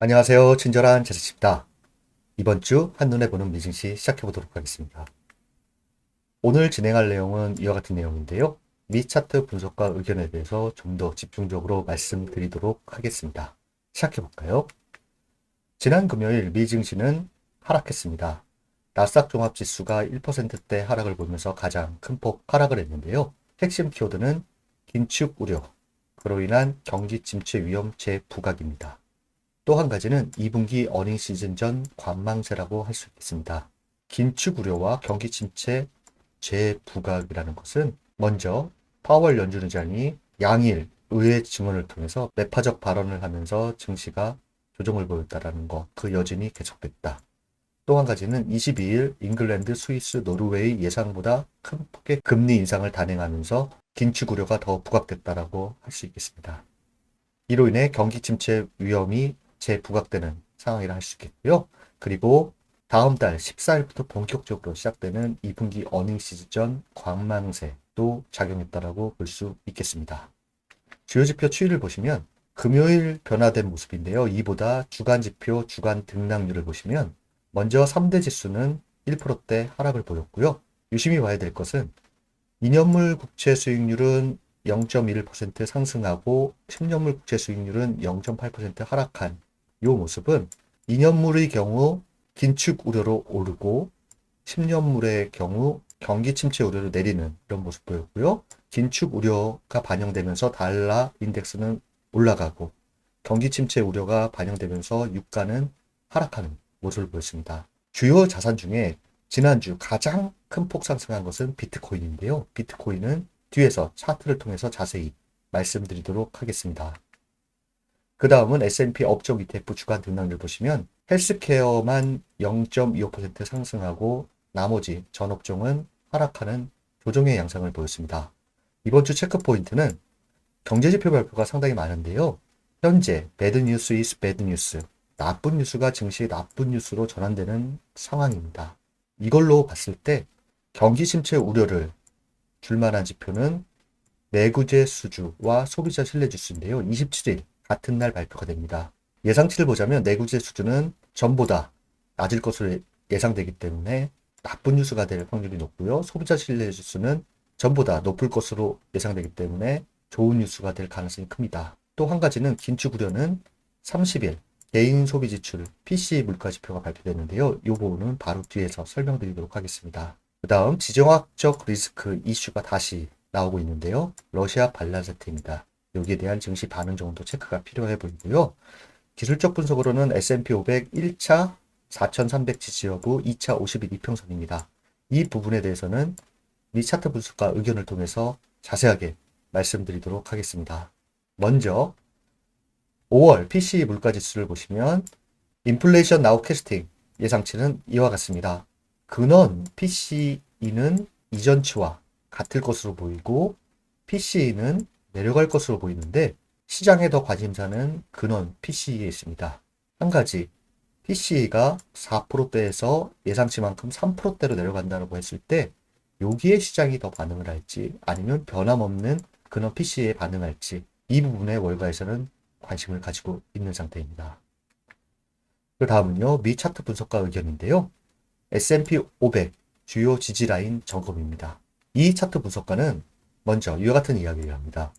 안녕하세요. 친절한 제스입니다. 이번 주 한눈에 보는 미증시 시작해 보도록 하겠습니다. 오늘 진행할 내용은 이와 같은 내용인데요. 미 차트 분석과 의견에 대해서 좀 더 집중적으로 말씀드리도록 하겠습니다. 시작해 볼까요? 지난 금요일 미 증시는 하락했습니다. 나스닥 종합 지수가 1%대 하락을 보면서 가장 큰 폭 하락을 했는데요. 핵심 키워드는 긴축 우려, 그로 인한 경기 침체 위험 재부각입니다. 또 한 가지는 2분기 어닝 시즌 전 관망세라고 할 수 있겠습니다. 긴축 우려와 경기 침체 재부각이라는 것은 먼저 파월 연준 의장이 양일 의회 증언을 통해서 매파적 발언을 하면서 증시가 조정을 보였다라는 것, 그 여진이 계속됐다. 또 한 가지는 22일 잉글랜드, 스위스, 노르웨이 예상보다 큰 폭의 금리 인상을 단행하면서 긴축 우려가 더 부각됐다라고 할 수 있겠습니다. 이로 인해 경기 침체 위험이 재부각되는 상황이라 할 수 있겠고요. 그리고 다음 달 14일부터 본격적으로 시작되는 2분기 어닝 시즌 전 관망세도 작용했다라고 볼 수 있겠습니다. 주요 지표 추이를 보시면 금요일 변화된 모습인데요. 이보다 주간 지표, 주간 등락률을 보시면 먼저 3대 지수는 1%대 하락을 보였고요. 유심히 봐야 될 것은 2년물 국채 수익률은 0.1% 상승하고 10년물 국채 수익률은 0.8% 하락한 이 모습은 2년물의 경우 긴축 우려로 오르고 10년물의 경우 경기 침체 우려로 내리는 이런 모습 보였고요. 긴축 우려가 반영되면서 달러 인덱스는 올라가고 경기 침체 우려가 반영되면서 유가는 하락하는 모습을 보였습니다. 주요 자산 중에 지난주 가장 큰 폭 상승한 것은 비트코인인데요. 비트코인은 뒤에서 차트를 통해서 자세히 말씀드리도록 하겠습니다. 그 다음은 S&P 업종 ETF 주간 등락률 보시면 헬스케어만 0.25% 상승하고 나머지 전 업종은 하락하는 조정의 양상을 보였습니다. 이번 주 체크 포인트는 경제지표 발표가 상당히 많은데요. 현재 배드 뉴스 이스 배드 뉴스 나쁜 뉴스가 증시의 나쁜 뉴스로 전환되는 상황입니다. 이걸로 봤을 때 경기 침체 우려를 줄만한 지표는 내구재 수주와 소비자 신뢰 지수인데요. 27일 같은 날 발표가 됩니다. 예상치를 보자면 내구재 수주는 전보다 낮을 것으로 예상되기 때문에 나쁜 뉴스가 될 확률이 높고요. 소비자 신뢰 지수는 전보다 높을 것으로 예상되기 때문에 좋은 뉴스가 될 가능성이 큽니다. 또 한 가지는 긴축 우려는 30일 개인 소비 지출 PC 물가 지표가 발표됐는데요. 이 부분은 바로 뒤에서 설명드리도록 하겠습니다. 그 다음 지정학적 리스크 이슈가 다시 나오고 있는데요. 러시아 반란 사태입니다. 여기에 대한 증시 반응 정도 체크가 필요해 보이고요. 기술적 분석으로는 S&P 500 1차 4,300 지지 여부, 2차 50일 이평선입니다. 이 부분에 대해서는 미 차트 분석과 의견을 통해서 자세하게 말씀드리도록 하겠습니다. 먼저 5월 PC 물가 지수를 보시면 인플레이션 나우 캐스팅 예상치는 이와 같습니다. 근원 PCE는 이전치와 같을 것으로 보이고 PCE는 내려갈 것으로 보이는데 시장의 더 관심사는 근원 PCE에 있습니다. 한 가지 PCE가 4%대에서 예상치만큼 3%대로 내려간다고 했을 때 여기에 시장이 더 반응을 할지 아니면 변함없는 근원 PCE에 반응할지 이 부분에 월가에서는 관심을 가지고 있는 상태입니다. 그 다음은요, 미 차트 분석가 의견인데요. S&P 500 주요 지지 라인 점검입니다. 이 차트 분석가는 먼저 이와 같은 이야기를 합니다.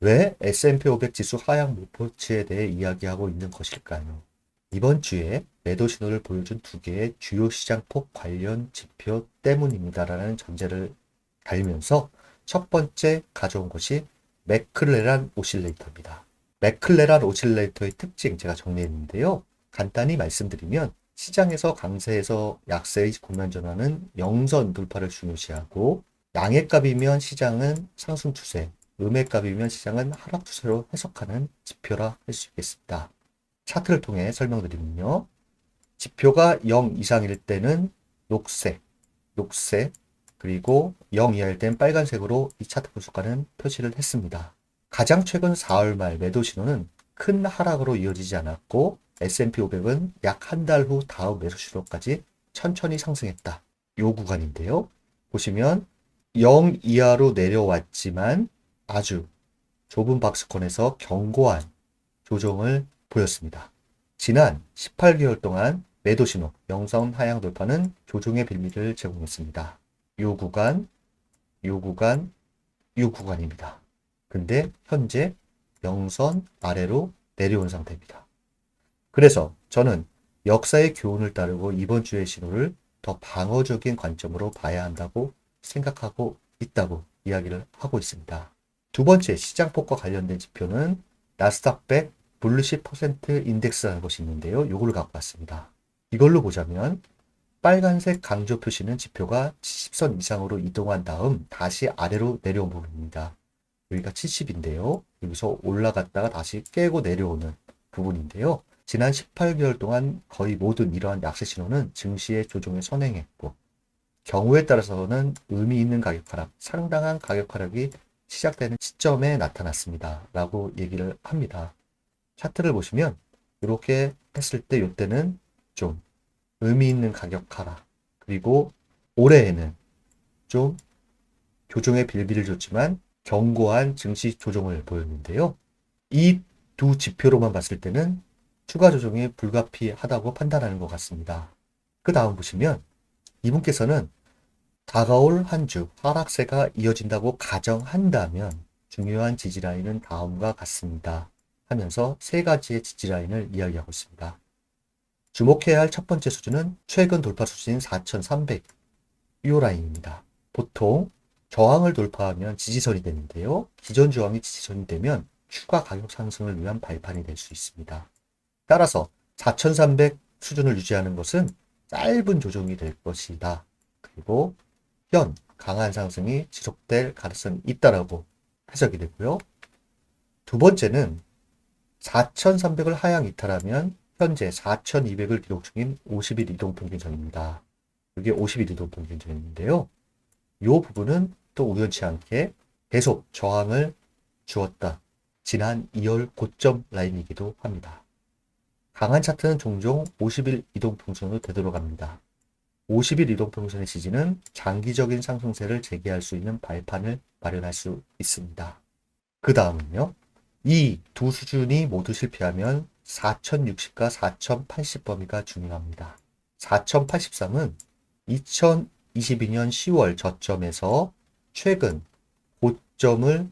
왜 S&P 500 지수 하향 목표치에 대해 이야기하고 있는 것일까요? 이번 주에 매도 신호를 보여준 두 개의 주요 시장 폭 관련 지표 때문입니다라는 전제를 달면서 첫 번째 가져온 것이 맥클레란 오실레이터입니다. 맥클레란 오실레이터의 특징 제가 정리했는데요. 간단히 말씀드리면 시장에서 강세에서 약세의 국면 전환은 영선 돌파를 중요시하고 양의 값이면 시장은 상승 추세, 음의 값이면 시장은 하락 추세로 해석하는 지표라 할 수 있겠습니다. 차트를 통해 설명드리면요. 지표가 0 이상일 때는 녹색, 녹색, 그리고 0 이하일 땐 빨간색으로 이 차트 분석가는 표시를 했습니다. 가장 최근 4월 말 매도 신호는 큰 하락으로 이어지지 않았고 S&P 500은 약 한 달 후 다음 매수 신호까지 천천히 상승했다. 요 구간인데요. 보시면 0 이하로 내려왔지만 아주 좁은 박스권에서 견고한 조정을 보였습니다. 지난 18개월 동안 매도 신호, 영선 하향 돌파는 조종의 빌미를 제공했습니다. 요 구간, 요 구간, 요 구간입니다. 근데 현재 영선 아래로 내려온 상태입니다. 그래서 저는 역사의 교훈을 따르고 이번 주의 신호를 더 방어적인 관점으로 봐야 한다고 생각하고 있다고 이야기를 하고 있습니다. 두 번째 시장폭과 관련된 지표는 나스닥 100 블루시 퍼센트 인덱스라는 것이 있는데요. 이걸 갖고 왔습니다. 이걸로 보자면 빨간색 강조 표시는 지표가 70선 이상으로 이동한 다음 다시 아래로 내려온 부분입니다. 여기가 70인데요. 여기서 올라갔다가 다시 깨고 내려오는 부분인데요. 지난 18개월 동안 거의 모든 이러한 약세 신호는 증시의 조정에 선행했고 경우에 따라서는 의미 있는 가격 하락, 상당한 가격 하락이 시작되는 시점에 나타났습니다. 라고 얘기를 합니다. 차트를 보시면 이렇게 했을 때 이때는 좀 의미 있는 가격 하락 그리고 올해에는 좀 조정의 빌비를 줬지만 견고한 증시 조정을 보였는데요. 이 두 지표로만 봤을 때는 추가 조정이 불가피하다고 판단하는 것 같습니다. 그 다음 보시면 이분께서는 다가올 한 주 하락세가 이어진다고 가정한다면 중요한 지지라인은 다음과 같습니다. 하면서 세 가지의 지지라인을 이야기하고 있습니다. 주목해야 할 첫 번째 수준은 최근 돌파 수준인 4,300이 라인입니다. 보통 저항을 돌파하면 지지선이 되는데요. 기존 저항이 지지선이 되면 추가 가격 상승을 위한 발판이 될 수 있습니다. 따라서 4,300 수준을 유지하는 것은 짧은 조정이 될 것이다. 그리고 현 강한 상승이 지속될 가능성이 있다라고 해석이 되고요. 두 번째는 4,300을 하향 이탈하면 현재 4,200을 기록 중인 50일 이동 평균선입니다. 이게 50일 이동 평균선인데요. 이 부분은 또 우연치 않게 계속 저항을 주었다. 지난 2월 고점 라인이기도 합니다. 강한 차트는 종종 50일 이동평선으로 되돌아갑니다. 50일 이동평선의 지지는 장기적인 상승세를 재개할 수 있는 발판을 마련할 수 있습니다. 그 다음은요. 이 두 수준이 모두 실패하면 4060과 4080 범위가 중요합니다. 4083은 2022년 10월 저점에서 최근 고점을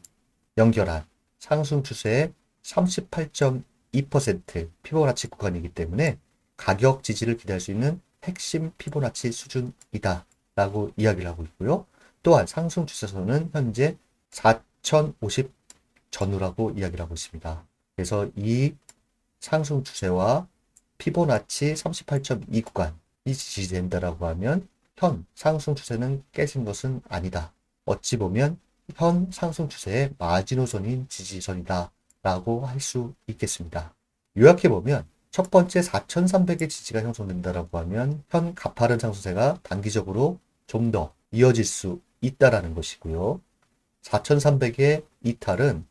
연결한 상승 추세의 38.2% 피보나치 구간이기 때문에 가격 지지를 기대할 수 있는 핵심 피보나치 수준이다 라고 이야기를 하고 있고요. 또한 상승 추세선은 현재 4050 전후라고 이야기를 하고 있습니다. 그래서 이 상승 추세와 피보나치 38.2 구간이 지지된다라고 하면 현 상승 추세는 깨진 것은 아니다. 어찌 보면 현 상승 추세의 마지노선인 지지선이다 라고 할 수 있겠습니다. 요약해 보면 첫 번째 4,300의 지지가 형성된다라고 하면 현 가파른 상승세가 단기적으로 좀 더 이어질 수 있다라는 것이고요. 4,300의 이탈은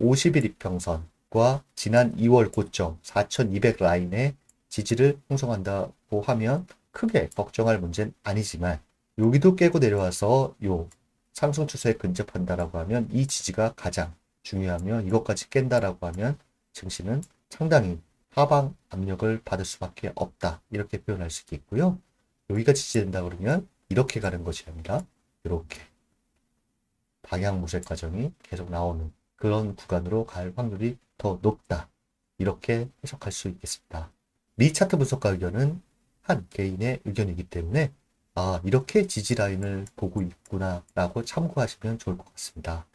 50일 이평선과 지난 2월 고점 4,200 라인의 지지를 형성한다고 하면 크게 걱정할 문제는 아니지만 여기도 깨고 내려와서 요 상승 추세에 근접한다라고 하면 이 지지가 가장 중요하며 이것까지 깬다라고 하면 증시는 상당히 하방 압력을 받을 수밖에 없다. 이렇게 표현할 수 있겠고요. 여기가 지지된다 그러면 이렇게 가는 것이 아니라 이렇게 방향 무색 과정이 계속 나오는 그런 구간으로 갈 확률이 더 높다. 이렇게 해석할 수 있겠습니다. 미 차트 분석가 의견은 한 개인의 의견이기 때문에 아, 이렇게 지지 라인을 보고 있구나 라고 참고하시면 좋을 것 같습니다.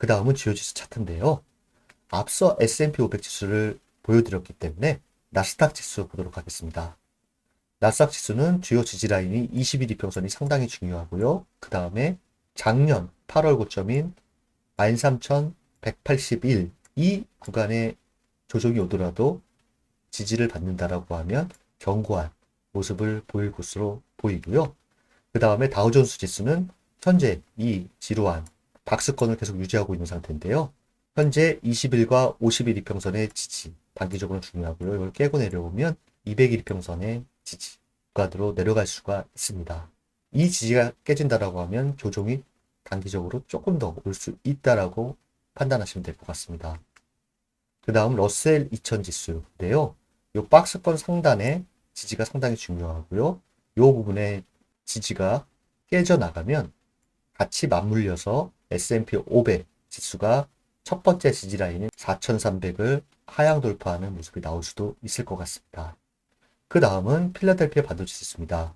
그 다음은 주요 지수 차트인데요. 앞서 S&P 500 지수를 보여드렸기 때문에 나스닥 지수 보도록 하겠습니다. 나스닥 지수는 주요 지지 라인이 21 이평선이 상당히 중요하고요. 그 다음에 작년 8월 고점인 13,181 이 구간에 조정이 오더라도 지지를 받는다라고 하면 견고한 모습을 보일 것으로 보이고요. 그 다음에 다우존스 지수는 현재 이 지루한 박스권을 계속 유지하고 있는 상태인데요. 현재 20일과 50일 이평선의 지지 단기적으로 중요하고요. 이걸 깨고 내려오면 200일 이평선의 지지 구간으로 내려갈 수가 있습니다. 이 지지가 깨진다라고 하면 조종이 단기적으로 조금 더 올 수 있다라고 판단하시면 될 것 같습니다. 그 다음 러셀 2000 지수인데요. 요 박스권 상단의 지지가 상당히 중요하고요. 요 부분에 지지가 깨져나가면 같이 맞물려서 S&P 500 지수가 첫 번째 지지 라인인 4,300을 하향 돌파하는 모습이 나올 수도 있을 것 같습니다. 그 다음은 필라델피아 반도체 지수입니다.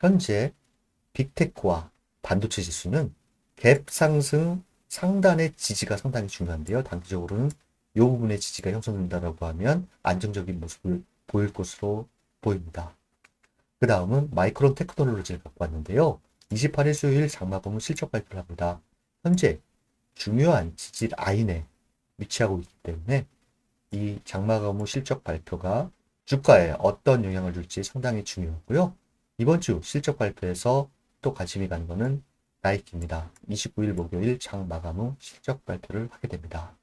현재 빅테크와 반도체 지수는 갭 상승 상단의 지지가 상당히 중요한데요. 단기적으로는 이 부분의 지지가 형성된다고 하면 안정적인 모습을 보일 것으로 보입니다. 그 다음은 마이크론 테크놀로지를 갖고 왔는데요. 28일 수요일 장마봉은 실적 발표를 합니다. 현재 중요한 지지 라인에 위치하고 있기 때문에 이 장마감후 실적 발표가 주가에 어떤 영향을 줄지 상당히 중요하고요. 이번 주 실적 발표에서 또 관심이 가는 것은 나이키입니다. 29일 목요일 장 마감 후 실적 발표를 하게 됩니다.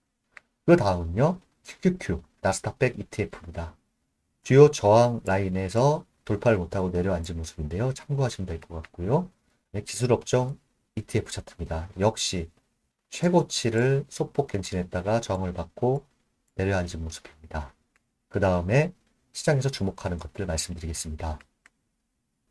그 다음은요. QQQ 나스닥백 ETF입니다. 주요 저항 라인에서 돌파를 못하고 내려앉은 모습인데요. 참고하시면 될 것 같고요. 네, 기술업종 ETF 차트입니다. 역시 최고치를 소폭 갱신했다가 저항을 받고 내려앉은 모습입니다. 그 다음에 시장에서 주목하는 것들 말씀드리겠습니다.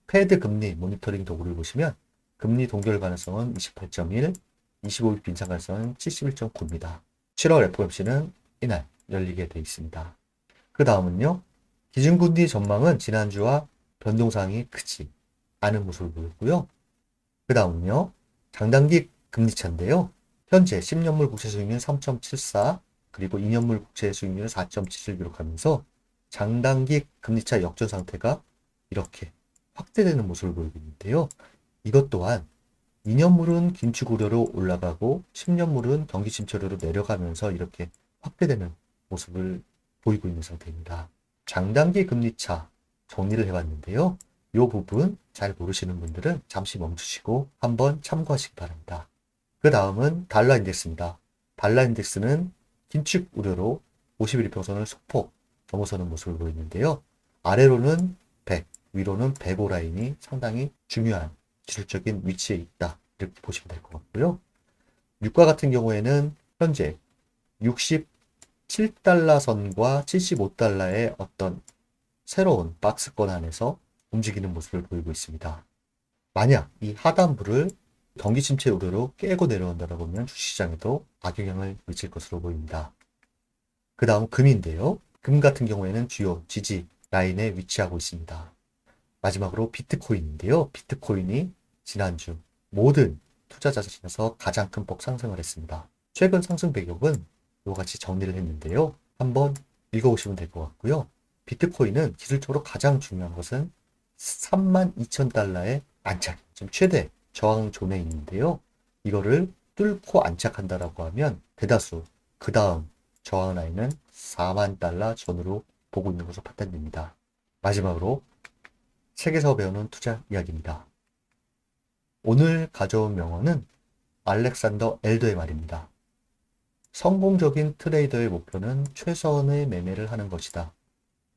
패드 금리 모니터링 도구를 보시면 금리 동결 가능성은 28.1, 25일 빈상 가능성은 71.9입니다. 7월 FOMC는 이날 열리게 되어 있습니다. 그 다음은요. 기준금리 전망은 지난주와 변동사항이 크지 않은 모습을 보였고요. 그 다음은요. 장단기 금리차인데요. 현재 10년물 국채 수익률 3.74 그리고 2년물 국채 수익률은 4.7을 기록하면서 장단기 금리차 역전 상태가 이렇게 확대되는 모습을 보이고 있는데요. 이것 또한 2년물은 긴축 우려로 올라가고 10년물은 경기 침체로 내려가면서 이렇게 확대되는 모습을 보이고 있는 상태입니다. 장단기 금리차 정리를 해봤는데요. 이 부분 잘 모르시는 분들은 잠시 멈추시고 한번 참고하시기 바랍니다. 그 다음은 달러 인덱스입니다. 달러 인덱스는 긴축 우려로 51일 평선을 소폭 넘어서는 모습을 보이는데요. 아래로는 100, 위로는 105 라인이 상당히 중요한 기술적인 위치에 있다. 이렇게 보시면 될 것 같고요. 유가 같은 경우에는 현재 67달러 선과 75달러의 어떤 새로운 박스권 안에서 움직이는 모습을 보이고 있습니다. 만약 이 하단부를 경기 침체 우려로 깨고 내려온다고 하면 주시장에도 악영향을 미칠 것으로 보입니다. 그 다음 금인데요. 금 같은 경우에는 주요 지지 라인에 위치하고 있습니다. 마지막으로 비트코인인데요. 비트코인이 지난주 모든 투자자 중에서 가장 큰 폭 상승을 했습니다. 최근 상승 배경은 이와 같이 정리를 했는데요. 한번 읽어보시면 될 것 같고요. 비트코인은 기술적으로 가장 중요한 것은 32,000달러의 안착, 지금 최대 저항 존에 있는데요. 이거를 뚫고 안착한다라고 하면 대다수 그 다음 저항 라인은 4만 달러 전으로 보고 있는 것으로 판단됩니다. 마지막으로 책에서 배우는 투자 이야기입니다. 오늘 가져온 명언은 알렉산더 엘더의 말입니다. 성공적인 트레이더의 목표는 최선의 매매를 하는 것이다.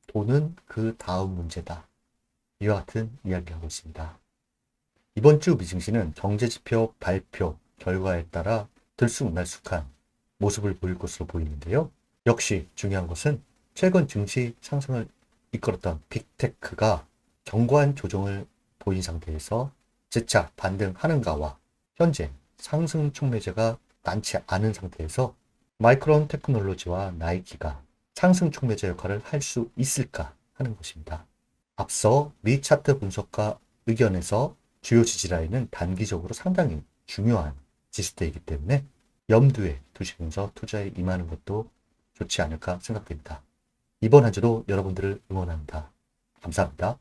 돈은 그 다음 문제다. 이와 같은 이야기를 하고 있습니다. 이번 주 미증시는 경제지표 발표 결과에 따라 들쑥날쑥한 모습을 보일 것으로 보이는데요. 역시 중요한 것은 최근 증시 상승을 이끌었던 빅테크가 견고한 조정을 보인 상태에서 재차 반등하는가와 현재 상승 촉매제가 많지 않은 상태에서 마이크론 테크놀로지와 나이키가 상승 촉매제 역할을 할 수 있을까 하는 것입니다. 앞서 미 차트 분석가 의견에서 주요 지지라인은 단기적으로 상당히 중요한 지수대이기 때문에 염두에 두시면서 투자에 임하는 것도 좋지 않을까 생각됩니다. 이번 한 주도 여러분들을 응원합니다. 감사합니다.